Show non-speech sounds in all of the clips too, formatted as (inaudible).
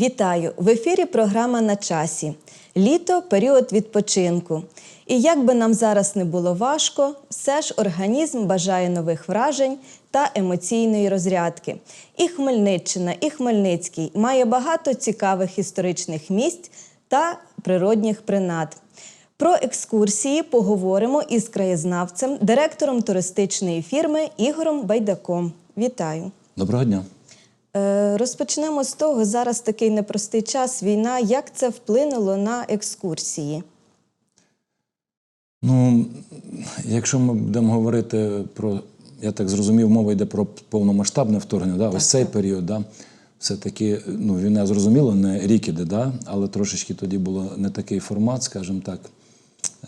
Вітаю! В ефірі програма на часі. Літо період відпочинку. І як би нам зараз не було важко, все ж організм бажає нових вражень та емоційної розрядки. І Хмельниччина, і Хмельницький має багато цікавих історичних місць та природних принад. Про екскурсії поговоримо із краєзнавцем, директором туристичної фірми Ігорем Байдаком. Вітаю! Доброго дня. Е, Розпочнемо з того, зараз такий непростий час, війна. Як це вплинуло на екскурсії? Ну, якщо ми будемо говорити про, я так зрозумів, мова йде про повномасштабне вторгнення, да? ось цей період, да? все-таки ну, війна зрозуміло, не рік іде, да? але трошечки тоді було не такий формат, скажімо так.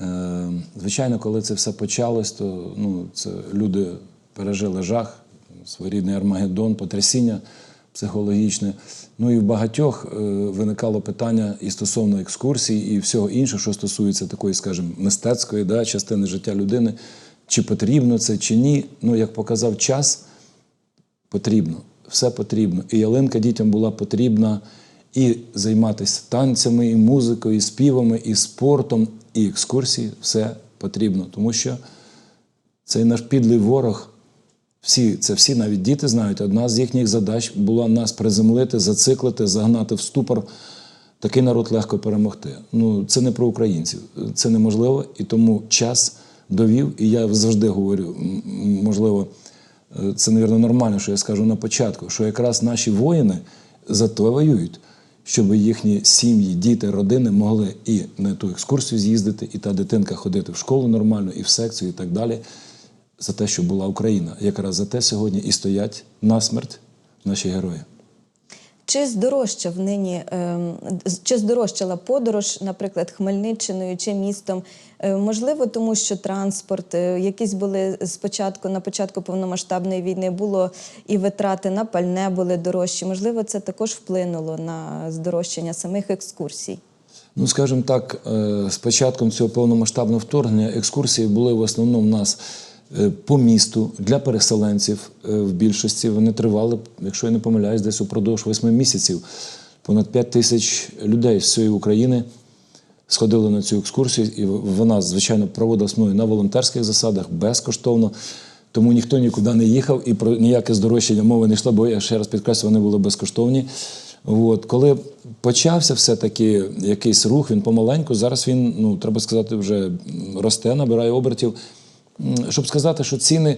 Е, звичайно, коли це все почалось, то ну, це люди пережили жах, своєрідний Армагеддон, потрясіння психологічне. Ну і в багатьох е, виникало питання і стосовно екскурсій, і всього іншого, що стосується такої, скажімо, мистецької да, частини життя людини. Чи потрібно це, чи ні. Ну, як показав час, потрібно, все потрібно. І ялинка дітям була потрібна і займатися танцями, і музикою, і співами, і спортом, і екскурсії все потрібно. Тому що цей наш підлий ворог, всі, це всі навіть діти знають, одна з їхніх задач була нас приземлити, зациклити, загнати в ступор. Такий народ легко перемогти. Ну, це не про українців, це неможливо, і тому час довів. І я завжди говорю, можливо, е, це, мабуть, нормально, що я скажу на початку, що якраз наші воїни за то воюють, щоб їхні сім'ї, діти, родини могли і на ту екскурсію з'їздити, і та дитинка ходити в школу нормально, і в секцію, і так далі. За те, що була Україна. Якраз за те сьогодні і стоять насмерть наші герої. Чи здорожчав нині, ем, чи здорожчала подорож, наприклад, Хмельниччиною чи містом? Е, Можливо, тому що транспорт, е, якісь були спочатку, на початку повномасштабної війни було і витрати на пальне були дорожчі. Можливо, це також вплинуло на здорожчання самих екскурсій. Ну, скажімо так, е, з початком цього повномасштабного вторгнення екскурсії були в основному в нас по місту для переселенців е, в більшості. Вони тривали, якщо я не помиляюсь, десь упродовж восьми місяців. Понад 5 тисяч людей з всієї України сходили на цю екскурсію, і вона, звичайно, проводилась мною на волонтерських засадах безкоштовно. Тому ніхто нікуди не їхав і про ніяке здорожчання мови не йшло, бо я ще раз підкреслю, вони були безкоштовні. От. Коли почався все-таки якийсь рух, він помаленьку, зараз він, ну, треба сказати, вже росте, набирає обертів. Щоб сказати, що ціни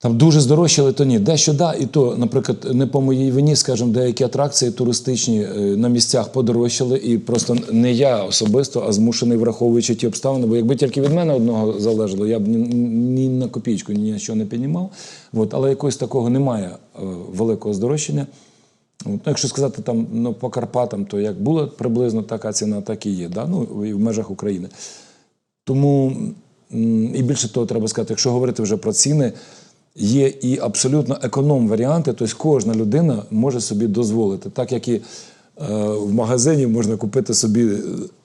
там дуже здорожчали, то ні. Дещо да, і то, наприклад, не по моїй вині, скажімо, деякі атракції туристичні е, на місцях подорожчали, і просто не я особисто, а змушений, враховуючи ті обставини. Бо якби тільки від мене одного залежало, я б ні, ні на копійку ні на що не піднімав. От, але якогось такого немає е, великого здорожчання. Ну, якщо сказати там ну, по Карпатам, то як була приблизно така ціна, так і є. Да? Ну, і в межах України. Тому і більше того, треба сказати, якщо говорити вже про ціни, є і абсолютно економ варіанти, тобто кожна людина може собі дозволити, так як і е, в магазині можна купити собі е,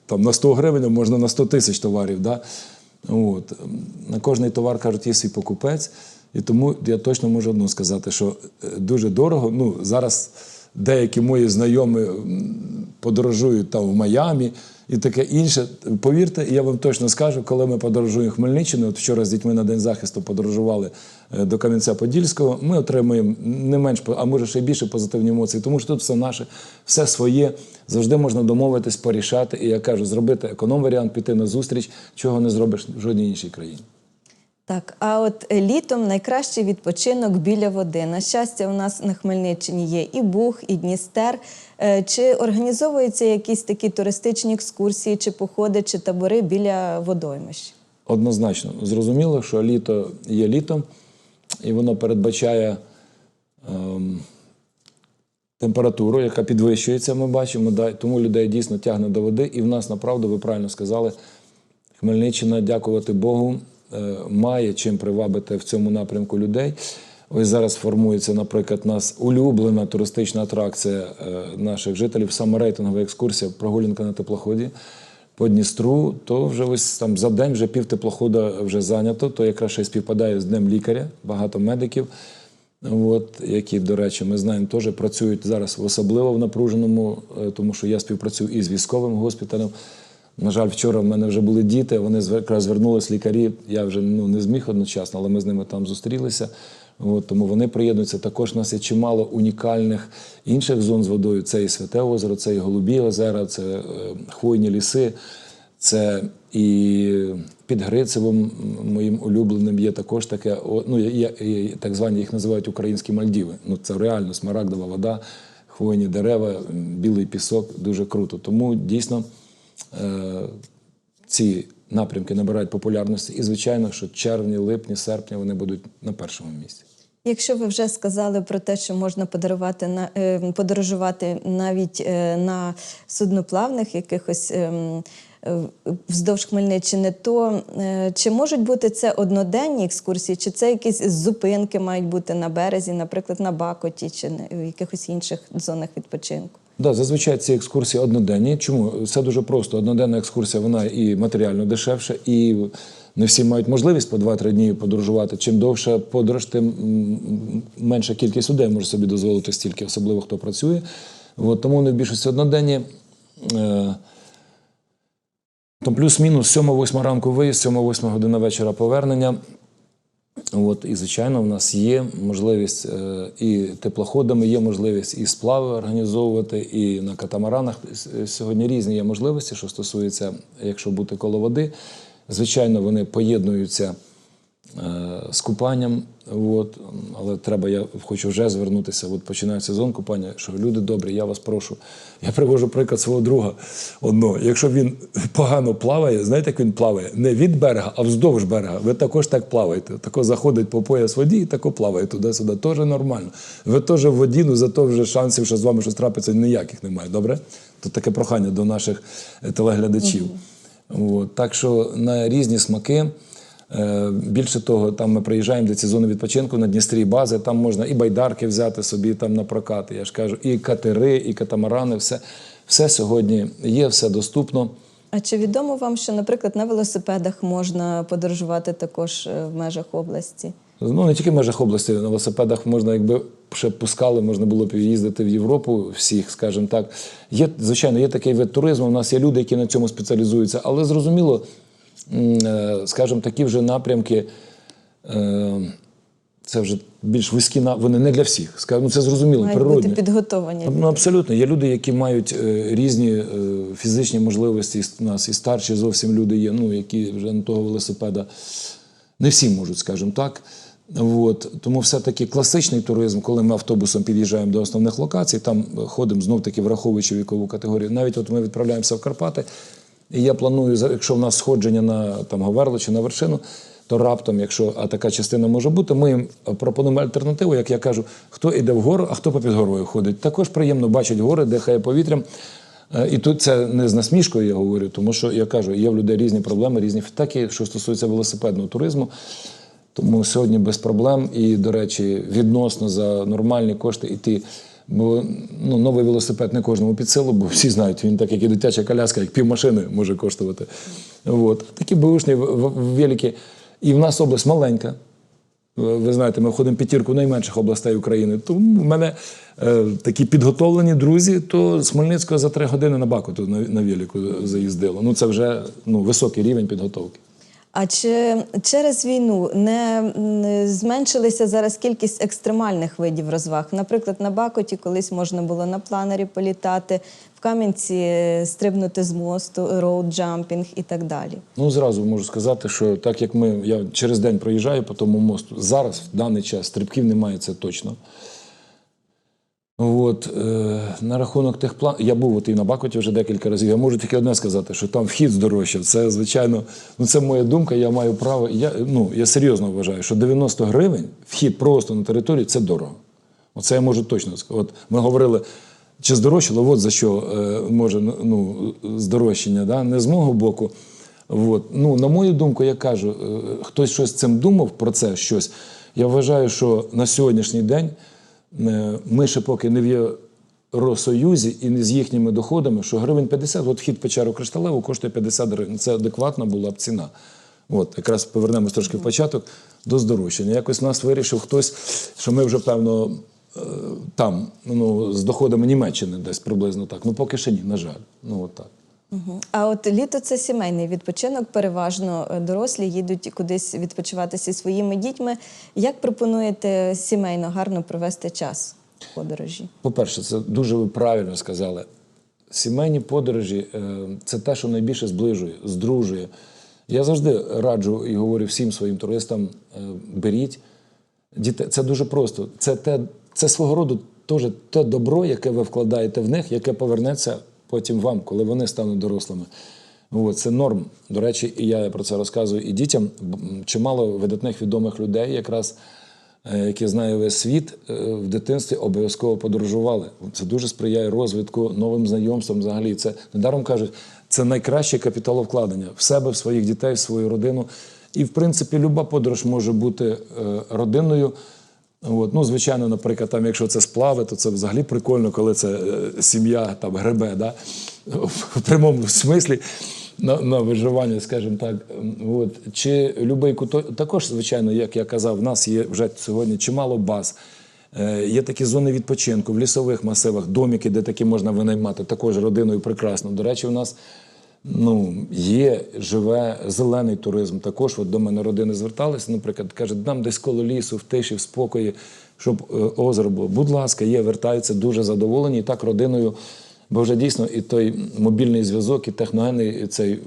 там на 100 гривень, а можна на 100 тисяч товарів. Да? От. На кожний товар кажуть, є свій покупець. І тому я точно можу одно сказати, що е, дуже дорого. Ну, зараз деякі мої знайомі подорожують там в Майамі і таке інше. Повірте, я вам точно скажу, коли ми подорожуємо Хмельниччину, от вчора з дітьми на День захисту подорожували е, до Кам'янця-Подільського, ми отримуємо не менш, а може ще більше позитивні емоції, тому що тут все наше, все своє. Завжди можна домовитись, порішати. І я кажу, зробити економ-варіант, піти на зустріч, чого не зробиш в жодній іншій країні. Так, а от е, літом найкращий відпочинок біля води. На щастя, у нас на Хмельниччині є і Буг, і Дністер. Е, Чи організовуються якісь такі туристичні екскурсії, чи походи, чи табори біля водоймищ? Однозначно. Зрозуміло, що літо є літом, і воно передбачає ем, температуру, яка підвищується, ми бачимо, тому людей дійсно тягне до води. І в нас, направду, ви правильно сказали, Хмельниччина, дякувати Богу, має чим привабити в цьому напрямку людей. Ось зараз формується, наприклад, у нас улюблена туристична атракція е, наших жителів, саме рейтингова екскурсія прогулянка на теплоході по Дністру, то вже ось там за день вже пів теплохода вже зайнято, то якраз ще співпадає з Днем лікаря, багато медиків. от, які, до речі, ми знаємо, теж працюють зараз особливо в напруженому, е, тому що я співпрацюю і з військовим госпіталем. На жаль, вчора в мене вже були діти, вони якраз звернулись лікарі. Я вже ну, не зміг одночасно, але ми з ними там зустрілися. От, тому вони приєднуються. Також у нас є чимало унікальних інших зон з водою. Це і Святе озеро, це і Голубі озера, це е, хвойні ліси, це і під Грицевим моїм улюбленим є також таке, ну, є, є, так звані їх називають українські Мальдіви. Ну, це реально смарагдова вода, хвойні дерева, білий пісок, дуже круто. Тому дійсно ці напрямки набирають популярності. І, звичайно, що червні, липні, серпні вони будуть на першому місці. Якщо ви вже сказали про те, що можна подарувати на е, подорожувати навіть е, на судноплавних якихось ем, е, вздовж Хмельниччини, то е, чи можуть бути це одноденні екскурсії, чи це якісь зупинки мають бути на березі, наприклад, на Бакоті, чи в якихось інших зонах відпочинку? Да, зазвичай ці екскурсії одноденні. Чому? Все дуже просто. Одноденна екскурсія вона і матеріально дешевша, і не всі мають можливість по 2-3 дні подорожувати. Чим довша подорож, тим менша кількість людей може собі дозволити стільки, особливо хто працює. От, тому вони в більшості одноденні. Е, там плюс-мінус 7-8 ранку виїзд, 7-8 година вечора повернення. От, і, звичайно, в нас є можливість е, і теплоходами, є можливість і сплави організовувати, і на катамаранах. Сьогодні різні є можливості, що стосується, якщо бути коло води. Звичайно, вони поєднуються е, з купанням. От, але треба, я хочу вже звернутися. От починає сезон купання. Що люди добрі, я вас прошу. Я привожу приклад свого друга одного. Якщо він погано плаває, знаєте, як він плаває? Не від берега, а вздовж берега. Ви також так плаваєте. Тако заходить по пояс воді і тако плаває туди-сюди. Теж нормально. Ви теж в воді, ну зато вже шансів, що з вами щось трапиться, ніяких немає. Добре? Тут таке прохання до наших е, телеглядачів. От, так що на різні смаки. Е, Більше того, там ми приїжджаємо до ці зони відпочинку на Дністрі бази, там можна і байдарки взяти собі там на прокат, я ж кажу, і катери, і катамарани, все, все сьогодні є, все доступно. А чи відомо вам, що, наприклад, на велосипедах можна подорожувати також е, в межах області? Ну, не тільки в межах області, на велосипедах можна, якби ще пускали, можна було б їздити в Європу всіх, скажімо так. Є, звичайно, є такий вид туризму. У нас є люди, які на цьому спеціалізуються, але зрозуміло, скажімо, такі вже напрямки. е, Це вже більш вузькі вони не для всіх. Скажімо, ну, це зрозуміло, Мають природне. бути підготовані. Ну, абсолютно. Є люди, які мають е, різні е, фізичні можливості. У нас і старші зовсім люди є, ну, які вже на того велосипеда не всі можуть, скажімо так. От. Тому все-таки класичний туризм, коли ми автобусом під'їжджаємо до основних локацій, там ходимо знов-таки враховуючи вікову категорію. Навіть от ми відправляємося в Карпати, і я планую, якщо в нас сходження на там, Говерло чи на вершину, то раптом, якщо а така частина може бути, ми їм пропонуємо альтернативу, як я кажу, хто йде вгору, а хто попід горою ходить. Також приємно бачить гори, дихає повітрям. Е, І тут це не з насмішкою я говорю, тому що я кажу, є в людей різні проблеми, різні так що стосується велосипедного туризму. Тому сьогодні без проблем і, до речі, відносно за нормальні кошти йти. Бо ну, новий велосипед не кожному під силу, бо всі знають, він так, як і дитяча коляска, як півмашини може коштувати. От. Такі бушні, великі. І в нас область маленька. Ви знаєте, ми входимо в п'ятірку найменших областей України. Тому в мене е, такі підготовлені друзі, то з Хмельницького за три години на Бакуту на, на велику заїздило. Ну це вже ну, високий рівень підготовки. А чи через війну не зменшилася зараз кількість екстремальних видів розваг? Наприклад, на Бакоті колись можна було на планері політати, в Кам'янці е, стрибнути з мосту, роуд-джампінг і так далі. Ну, зразу можу сказати, що так як ми, я через день проїжджаю по тому мосту, зараз, в даний час, стрибків немає, це точно. От, е, на рахунок тих планів, я був от і на Бакоті вже декілька разів. Я можу тільки одне сказати, що там вхід здорожчав. Це, звичайно, ну це моя думка, я маю право. Я, ну, я серйозно вважаю, що 90 гривень вхід просто на територію це дорого. Оце я можу точно сказати. От ми говорили, чи здорожчало, от за що е, може ну, здорожчання, да? не з мого боку. От. Ну, на мою думку, я кажу, е, хтось щось цим думав про це щось. Я вважаю, що на сьогоднішній день ми ще поки не в Євросоюзі і не з їхніми доходами, що гривень 50, от вхід печеру кришталеву коштує 50 гривень. Це адекватна була б ціна. От, якраз повернемось трошки в початок до здорожчання. Якось нас вирішив хтось, що ми вже, певно, е, там, ну, з доходами Німеччини десь приблизно так. Ну, поки ще ні, на жаль. Ну, от так. А от літо це сімейний відпочинок. Переважно е, дорослі їдуть кудись відпочивати зі своїми дітьми. Як пропонуєте сімейно гарно провести час в подорожі? По-перше, це дуже ви правильно сказали. Сімейні подорожі е, це те, що найбільше зближує, здружує. Я завжди раджу і говорю всім своїм туристам: е, беріть дітей. Це дуже просто. Це, те, це свого роду теж те добро, яке ви вкладаєте в них, яке повернеться потім вам, коли вони стануть дорослими. От, це норм. До речі, і я про це розказую і дітям. Чимало видатних відомих людей, якраз е, які знає весь світ, е, в дитинстві обов'язково подорожували. Це дуже сприяє розвитку, новим знайомствам. Взагалі, це недаром кажуть, це найкраще капіталовкладення в себе, в своїх дітей, в свою родину. І, в принципі, люба подорож може бути е, родинною. От, ну, звичайно, наприклад, там, якщо це сплави, то це взагалі прикольно, коли це е, сім'я там гребе, да? в прямому смислі на, на виживання, скажімо так. От. Чи любий куток, також, звичайно, як я казав, в нас є вже сьогодні чимало баз. Е, Є такі зони відпочинку в лісових масивах, доміки, де такі можна винаймати, також родиною прекрасно. До речі, у нас ну, є, живе зелений туризм. Також от до мене родини зверталися, наприклад, каже, нам десь коло лісу, в тиші, в спокої, щоб е, озеро було. Будь ласка, є, вертаються дуже задоволені. І так родиною, бо вже дійсно і той мобільний зв'язок, і техногенний цей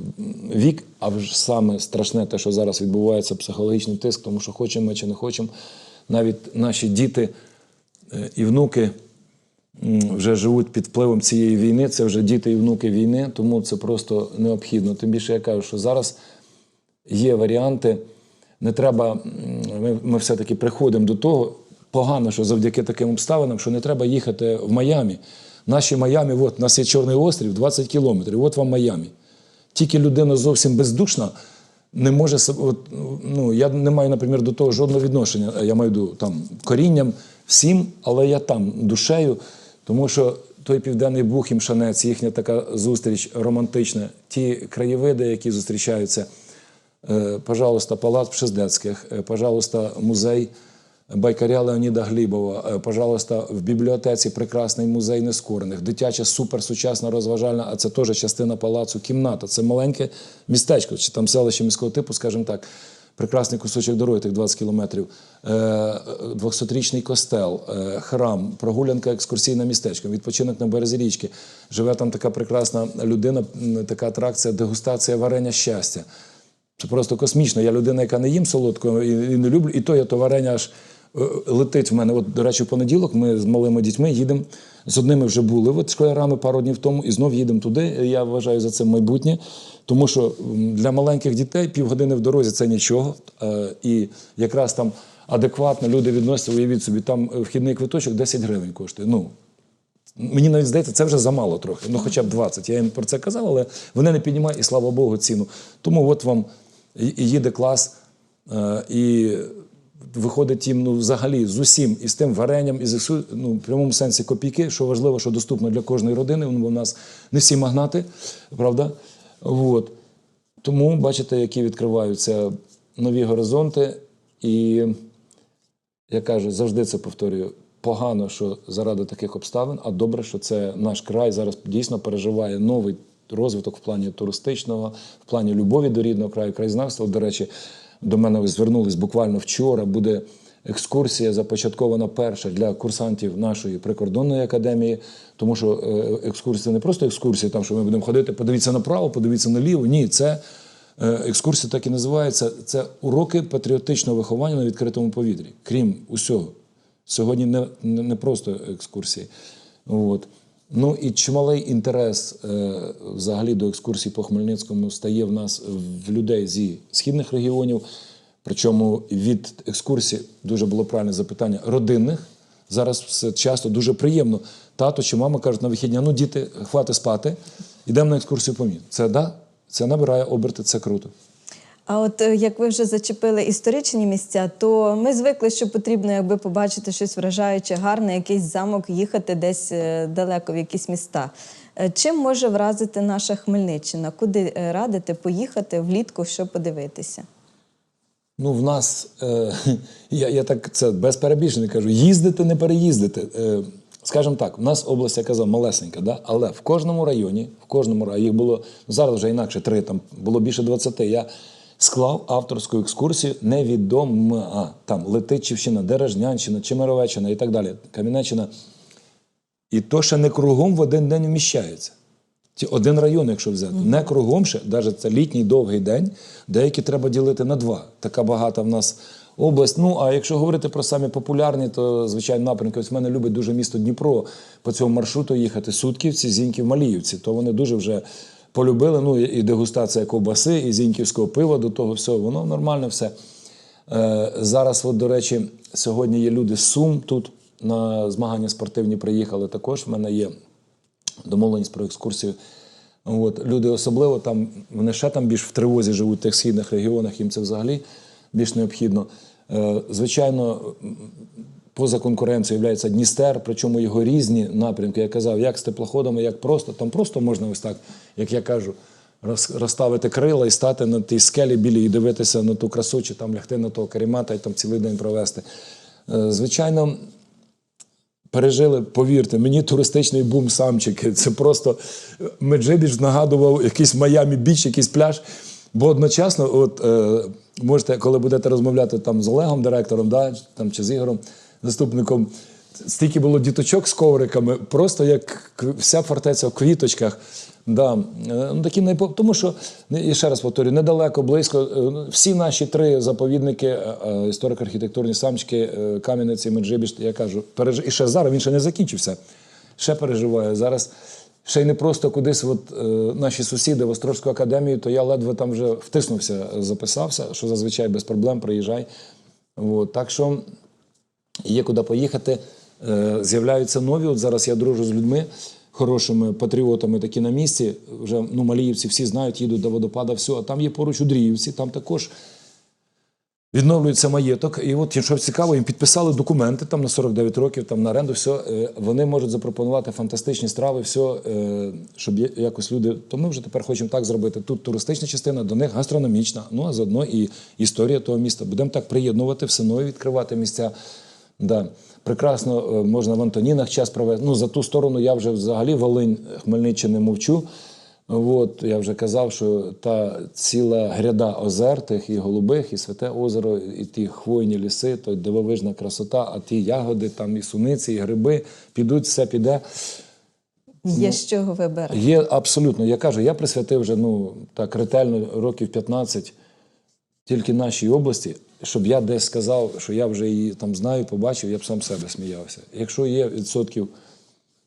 вік, а вже саме страшне те, що зараз відбувається, психологічний тиск, тому що хочемо чи не хочемо, навіть наші діти е, і внуки вже живуть під впливом цієї війни. Це вже діти і внуки війни, тому це просто необхідно. Тим більше я кажу, що зараз є варіанти. Не треба, ми, ми все-таки приходимо до того. Погано, що завдяки таким обставинам, що не треба їхати в Майамі. Наші Майамі, от у нас є Чорний острів, 20 кілометрів, от вам Майамі. Тільки людина зовсім бездушна не може от, ну, я не маю, наприклад, до того жодного відношення. Я маю там корінням всім, але я там душею, тому що той південний Буг і їхня така зустріч романтична, ті краєвиди, які зустрічаються. Е, Пожалуйста, палац Пшездецьких, е, пожалуйста, музей Байкаря Леоніда Глібова, е, пожалуйста, в бібліотеці прекрасний музей нескорених, дитяча суперсучасна розважальна, а це теж частина палацу, кімната. Це маленьке містечко, чи там селище міського типу, скажімо так. Прекрасний кусочок дороги, тих 20 кілометрів, Е, 200-річний костел, е, храм, прогулянка екскурсійне містечко, відпочинок на березі річки. Живе там така прекрасна людина, така атракція, дегустація варення щастя. Це просто космічно. Я людина, яка не їм солодкого і, не люблю, і то я то варення аж е, летить в мене. От, до речі, в понеділок ми з малими дітьми їдемо. З одними вже були от школярами пару днів тому, і знов їдемо туди. Я вважаю за це майбутнє. Тому що для маленьких дітей півгодини в дорозі це нічого. Е, І якраз там адекватно люди відносяться, уявіть собі, там е, вхідний квиточок 10 гривень коштує. Ну, Мені навіть здається, це вже замало трохи. Ну, хоча б 20. Я їм про це казав, але вони не піднімають, і слава Богу, ціну. Тому от вам їде клас, е, і виходить їм ну, взагалі з усім, і з тим варенням, і з ну, в прямому сенсі копійки, що важливо, що доступно для кожної родини. Ну, бо в нас не всі магнати, правда? От. Тому бачите, які відкриваються нові горизонти. І я кажу, завжди це повторюю. Погано, що заради таких обставин, а добре, що це наш край зараз дійсно переживає новий розвиток в плані туристичного, в плані любові до рідного краю, краєзнавства. До речі, до мене звернулись буквально вчора. Буде екскурсія започаткована перша для курсантів нашої прикордонної академії. Тому що е, екскурсія не просто екскурсія, там що ми будемо ходити, подивіться направо, подивіться наліво. Ні, це Е, екскурсія так і називається. Це уроки патріотичного виховання на відкритому повітрі, крім усього. Сьогодні не, не просто екскурсії. От. Ну і чималий інтерес е, взагалі до екскурсій по Хмельницькому стає в нас в людей зі східних регіонів. Причому від екскурсій дуже було правильне запитання родинних. Зараз все часто дуже приємно. Тато чи мама кажуть на вихідні, ну діти, хвати спати, йдемо на екскурсію по місту. Це да, це набирає оберти, це круто. А от е, як ви вже зачепили історичні місця, то ми звикли, що потрібно, якби побачити щось вражаюче, гарне, якийсь замок, їхати десь е, далеко в якісь міста. Е, Чим може вразити наша Хмельниччина? Куди радите поїхати влітку, що подивитися? Ну, в нас, е, (laughs) я, я так це без перебільшення кажу, їздити, не переїздити. Е, скажімо так, в нас область, я казав, малесенька, да? але в кожному районі, в кожному районі, їх було зараз вже інакше три, там було більше 20, я склав авторську екскурсію невідома. Там Летичівщина, Дережнянщина, Чемеровеччина і так далі, Кам'янеччина. І то ще не кругом в один день вміщається. Ті один район, якщо взяти, не кругом ще, навіть це літній довгий день, деякі треба ділити на два. Така багата в нас область. Ну а якщо говорити про самі популярні, то звичайно напрямки. Ось в мене любить дуже місто Дніпро по цьому маршруту їхати. Сутківці, Зіньків, Маліївці. То вони дуже вже полюбили. Ну і дегустація ковбаси, і зіньківського пива до того всього. Воно нормально все. Е, зараз, от, до речі, сьогодні є люди з Сум тут на змагання спортивні приїхали. Також в мене є домовленість про екскурсію. От, люди особливо там, вони ще там більш в тривозі живуть в тих східних регіонах, їм це взагалі більш необхідно. Е, звичайно, поза конкуренцією є Дністер, причому його різні напрямки. Я казав, як з теплоходами, як просто. Там просто можна ось так, як я кажу, розставити крила і стати на тій скелі білій і дивитися на ту красу, чи там лягти на того карімата і там цілий день провести. Е, Звичайно, пережили, повірте, мені туристичний бум самчики. Це просто Меджибіж нагадував якийсь Майамі Біч, якийсь пляж. Бо одночасно, от е, можете, коли будете розмовляти там з Олегом, директором, да, там, чи з Ігорем, заступником, стільки було діточок з ковриками, просто як вся фортеця в квіточках. Да. е, Ну, такі найпо... Тому що, не- і ще раз повторюю, недалеко, близько, е, ну, всі наші три заповідники, е, історико-архітектурні самчики, Кам'янець і Меджибіж, я кажу, переж... і ще зараз він ще не закінчився. Ще переживаю. Зараз ще й не просто кудись, от, наші сусіди в Острозьку академію, то я ледве там вже втиснувся, записався, що зазвичай без проблем приїжджай. От, так що є куди поїхати. Е, З'являються нові. От зараз я дружу з людьми, хорошими патріотами, такі на місці. Вже ну, маліївці всі знають, їдуть до водопада, все. А там є поруч Удріївці, там також відновлюється маєток. І от, що цікаво, їм підписали документи там на 49 років, там на оренду, все. Вони можуть запропонувати фантастичні страви, все, щоб якось люди. То ми вже тепер хочемо так зробити. Тут туристична частина, до них гастрономічна, ну а заодно і історія того міста. Будемо так приєднувати, все нові відкривати місця. Да. Прекрасно е, можна в Антонінах час провести. Ну, за ту сторону я вже взагалі Волинь, Хмельниччини мовчу. От, я вже казав, що та ціла гряда озер, тих і голубих, і святе озеро, і ті хвойні ліси, то дивовижна красота, а ті ягоди, там і суниці, і гриби підуть, все піде. Є з чого вибирати. Є абсолютно. Я кажу, я присвятив вже ну, так ретельно років 15 тільки нашій області, щоб я десь сказав, що я вже її там знаю, побачив, я б сам себе сміявся. Якщо є відсотків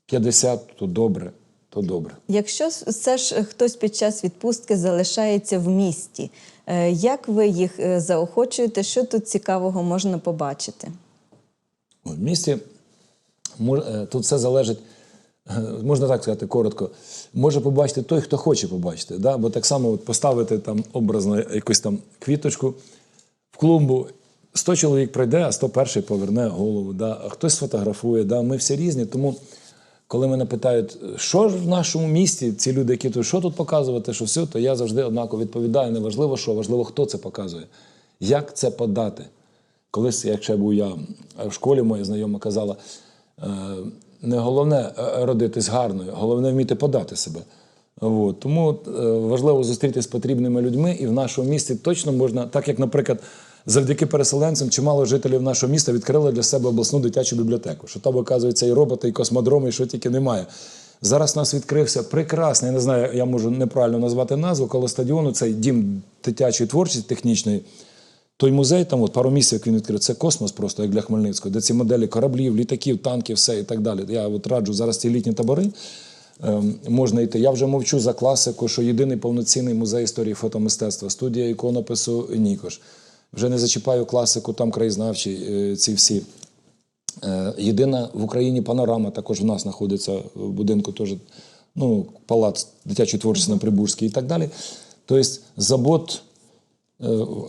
50, то добре, то добре. Якщо все ж хтось під час відпустки залишається в місті, е, як ви їх е, заохочуєте? Що тут цікавого можна побачити? В місті е, тут все залежить, е, (laughs) можна так сказати коротко, може побачити той, хто хоче побачити. Да? Бо так само от поставити там образно якусь там квіточку в клумбу. 100 чоловік прийде, а 101 поверне голову. Да? А хтось сфотографує. Да? Ми всі різні. Тому, коли мене питають, що ж в нашому місті, ці люди, які тут, що тут показувати, що все, то я завжди однаково відповідаю. Неважливо, що, важливо, хто це показує. Як це подати? Колись, як ще був я в школі, моя знайома казала: е, не головне е, родитись гарною, головне вміти подати себе. От. Тому е, важливо зустрітися з потрібними людьми, і в нашому місті точно можна, так як, наприклад, завдяки переселенцям чимало жителів нашого міста відкрили для себе обласну дитячу бібліотеку. Що там, оказується, і роботи, і космодроми, і що тільки немає. Зараз у нас відкрився прекрасний, не знаю, я можу неправильно назвати назву, коло стадіону, цей дім дитячої творчості технічної. Той музей, там от пару місяців як він відкрив, це космос просто, як для Хмельницького, де ці моделі кораблів, літаків, танків, все і так далі. Я от раджу зараз ці літні табори. ем, можна йти. Я вже мовчу за класику, що єдиний повноцінний музей історії фотомистецтва, студія іконопису Нікош. Вже не зачіпаю класику, там краєзнавчі, е, ці всі. Е, Єдина в Україні панорама також в нас знаходиться в будинку, теж, ну, палац дитячої творчості на Прибузькій і так далі. Тобто, забот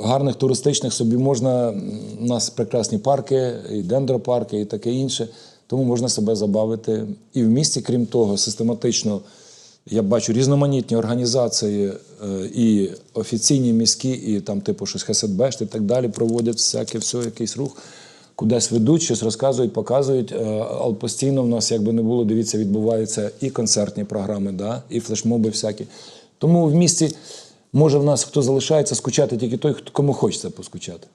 гарних туристичних собі можна. У нас прекрасні парки, і дендропарки, і таке інше. Тому можна себе забавити. І в місті, крім того, систематично я бачу різноманітні організації, е, і офіційні міські, і там, типу, щось Хесетбешт і так далі, проводять всяке все, якийсь рух. Кудись ведуть, щось розказують, показують. е, Але постійно в нас, якби не було, дивіться, відбуваються і концертні програми, да, і флешмоби всякі. Тому в місті може в нас хто залишається скучати тільки той, кому хочеться поскучати.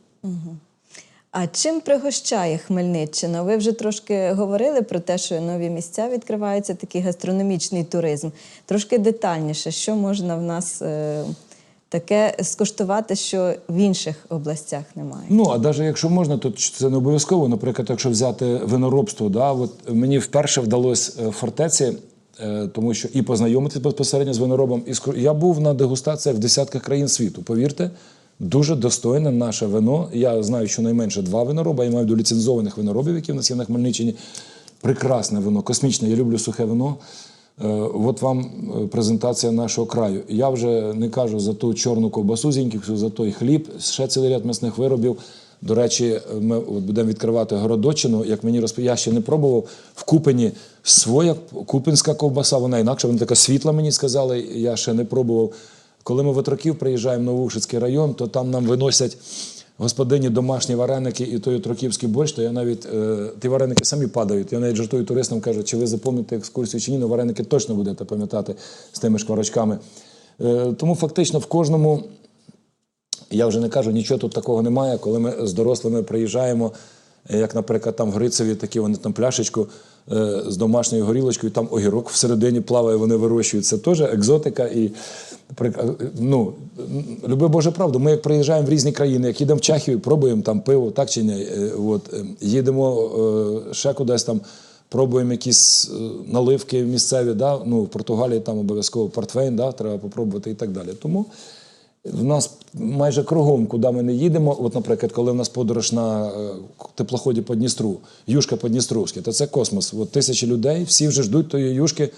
А чим пригощає Хмельниччина? Ви вже трошки говорили про те, що нові місця відкриваються, такий гастрономічний туризм. Трошки детальніше, що можна в нас е, таке скуштувати, що в інших областях немає. Ну, а навіть якщо можна, то це не обов'язково. Наприклад, якщо взяти виноробство, да, от мені вперше вдалося е, в фортеці, тому що і познайомитися безпосередньо з виноробом. І я був на дегустаціях в десятках країн світу. Повірте, дуже достойне наше вино. Я знаю, що найменше два винороба. Я маю до ліцензованих виноробів, які в нас є на Хмельниччині. Прекрасне вино, космічне. Я люблю сухе вино. Е, От вам е, презентація нашого краю. Я вже не кажу за ту чорну ковбасу зіньківську, за той хліб, ще цілий ряд м'ясних виробів. До речі, ми будемо відкривати Городочину. Як мені розпо... я ще не пробував в Купені своя купинська ковбаса, вона інакша, вона така світла, мені сказали. Я ще не пробував. Коли ми в Отроків приїжджаємо в Новоушицький район, то там нам виносять господині домашні вареники і той отроківський борщ, то я навіть е, ті вареники самі падають. Я навіть жартую туристам, кажу, чи ви запам'ятаєте екскурсію чи ні, ну вареники точно будете пам'ятати з тими шкварочками. Е, тому фактично в кожному, я вже не кажу, нічого тут такого немає, коли ми з дорослими приїжджаємо. е, Як, наприклад, там в Грицеві такі вони там пляшечку е, з домашньою горілочкою, там огірок всередині плаває, вони вирощують. Це теж екзотика. І е, ну, люби Боже правду. Ми як приїжджаємо в різні країни, як їдемо в Чехію, пробуємо там пиво, так чи ні. От, їдемо ще кудись там. Пробуємо якісь наливки місцеві, да? ну, в Португалії там обов'язково портвейн, да? треба попробувати і так далі. Тому в нас майже кругом, куди ми не їдемо. От, наприклад, коли в нас подорож на е, теплоході по Дністру, юшка по Дністровське, то це космос. От тисячі людей, всі вже ждуть тої юшки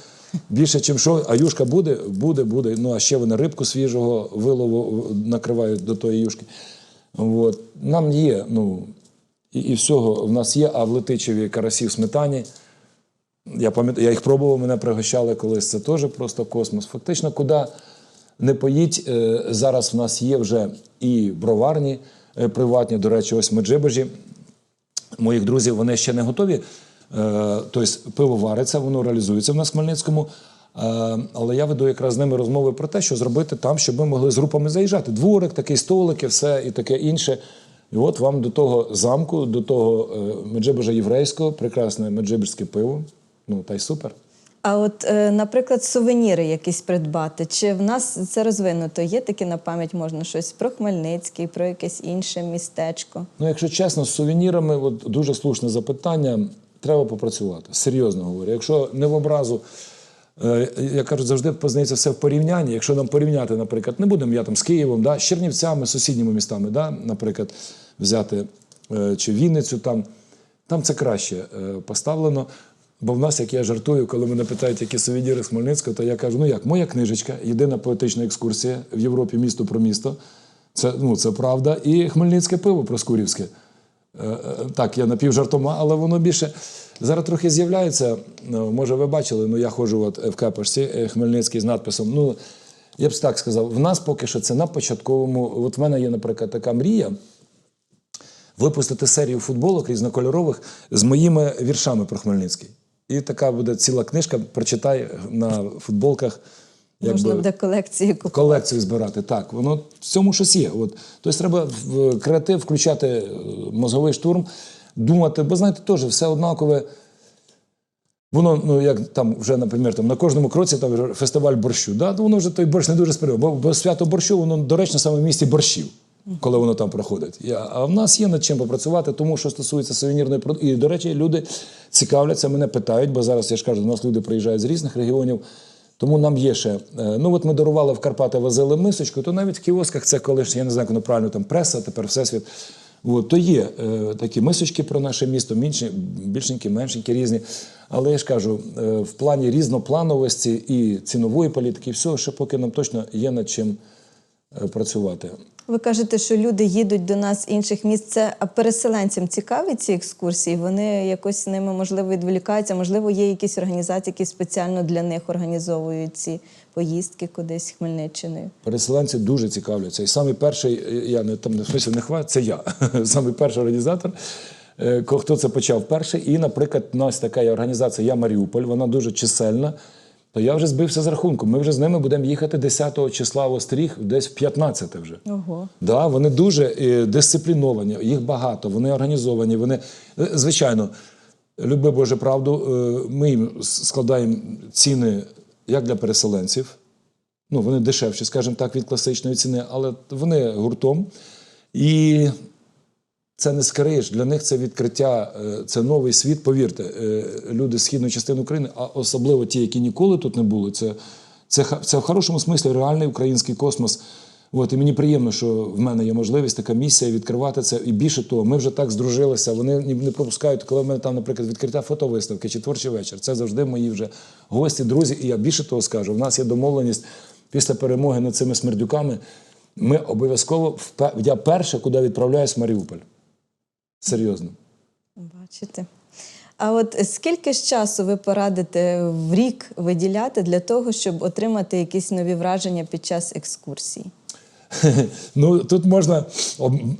більше, чим що. А юшка буде, буде, буде. Ну а ще вони рибку свіжого вилову накривають до тої юшки. От. Нам є, ну, і, і всього в нас є, а в Летичеві карасі в сметані. Я пам'ятаю, я їх пробував, мене пригощали колись. Це теж просто космос. Фактично, куди не поїдь, е, зараз в нас є вже і броварні е, приватні. До речі, ось Меджибожі. Моїх друзів вони ще не готові. Тобто пиво вариться, воно реалізується в нас в Хмельницькому. Але я веду якраз з ними розмови про те, що зробити там, щоб ми могли з групами заїжджати. Дворик, такий столики, все і таке інше. І от вам до того замку, до того Меджибожа єврейського, прекрасне меджибожське пиво. Ну та й супер. А от, е, наприклад, сувеніри якісь придбати. Чи в нас це розвинуто? Є таке на пам'ять можна щось про Хмельницький, про якесь інше містечко? Ну, якщо чесно, з сувенірами, от дуже слушне запитання, треба попрацювати. Серйозно говорю. Якщо не в образу, е, я кажу, завжди познається все в порівнянні. Якщо нам порівняти, наприклад, не будемо я там з Києвом, да, з Чернівцями, сусідніми містами, да, наприклад, взяти е, чи Вінницю, там, там це краще поставлено. Бо в нас, як я жартую, коли мене питають, які сувеніри з Хмельницького, то я кажу: ну як, моя книжечка, єдина поетична екскурсія в Європі місто про місто. Це, ну, це правда. І хмельницьке пиво проскурівське. Е, е, Так, я напівжартома, але воно більше. Зараз трохи з'являється. Ну, може, ви бачили, ну я ходжу от в кепашці е, Хмельницький з надписом. Ну, я б так сказав, в нас поки що це на початковому. От в мене є, наприклад, така мрія випустити серію футболок різнокольорових з моїми віршами про Хмельницький. І така буде ціла книжка, прочитай на футболках. Можна буде колекції купити. Колекцію збирати, так. Воно в цьому щось є. От. Тобто треба в креатив включати е, мозговий штурм, думати, бо знаєте, теж все однакове. Воно, ну як там вже, наприклад, там, на кожному кроці там фестиваль борщу. Да? Воно вже той борщ не дуже сприймає. Бо, бо свято борщу, воно доречно саме в місті борщів, коли воно там проходить. А в нас є над чим попрацювати, тому що стосується сувенірної продукції. І, до речі, люди цікавляться, мене питають, бо зараз я ж кажу, до нас люди приїжджають з різних регіонів. Тому нам є ще. е, Ну от ми дарували в Карпати, возили мисочку, то навіть в кіосках це колись, я не знаю, як правильно там преса, тепер всесвіт. От, то є е, такі мисочки про наше місто, менші, більшенькі, меншенькі, різні. Але я ж кажу, е, в плані різноплановості і цінової політики, і всього, ще поки нам точно є над чим працювати. Ви кажете, що люди їдуть до нас з інших міст. Це а переселенцям цікаві ці екскурсії? Вони якось ними можливо відволікаються. Можливо, є якісь організації, які спеціально для них організовують ці поїздки кудись Хмельниччиною. Переселенці дуже цікавляться. І самий перший, я не там не в смислі не хват, це я. (laughs) Самий перший організатор. Е, Хто це почав перший? І, наприклад, у нас така є організація Я Маріуполь, вона дуже чисельна. То я вже збився з рахунку. Ми вже з ними будемо їхати 10 числа в Остріг, десь в 15 вже. Ого. Да, вони дуже е, дисципліновані, їх багато, вони організовані. Вони, е, звичайно, люби Боже правду, е, ми їм складаємо ціни як для переселенців. Ну, вони дешевші, скажімо так, від класичної ціни, але вони гуртом. І це не скриєш. Для них це відкриття, е, це новий світ. Повірте, е, люди з східної частини України, а особливо ті, які ніколи тут не були, це, це, це в хорошому смислі реальний український космос. От, і мені приємно, що в мене є можливість така місія відкривати це. І більше того, ми вже так здружилися. Вони не пропускають, коли в мене там, наприклад, відкриття фотовиставки чи творчий вечір. Це завжди мої вже гості, друзі. І я більше того скажу. В нас є домовленість після перемоги над цими смердюками. Ми обов'язково я перше, куди відправляюсь, в Маріуполь. Серйозно. Бачите. А от скільки ж часу ви порадите в рік виділяти для того, щоб отримати якісь нові враження під час екскурсій? (laughs) Ну тут можна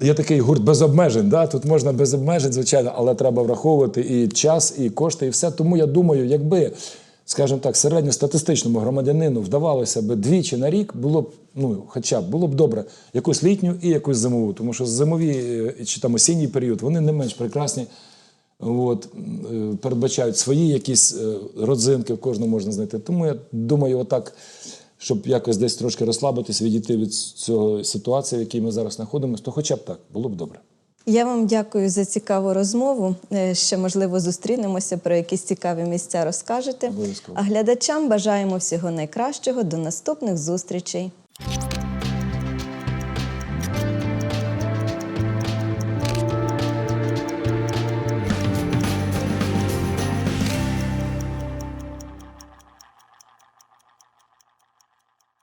є такий гурт без обмежень. Да? Тут можна без обмежень, звичайно, але треба враховувати і час, і кошти, і все. Тому я думаю, якби, скажімо так, середньостатистичному громадянину вдавалося би двічі на рік, було б, ну, хоча б було б добре, якусь літню і якусь зимову. Тому що зимові е, чи там осінній період вони не менш прекрасні. От, е, передбачають свої якісь е, родзинки, в кожному можна знайти. Тому я думаю, отак, щоб якось десь трошки розслабитись, відійти від цього ситуації, в якій ми зараз знаходимося, то хоча б так, було б добре. Я вам дякую за цікаву розмову. Е, Ще можливо зустрінемося про якісь цікаві місця розкажете. А глядачам бажаємо всього найкращого. До наступних зустрічей.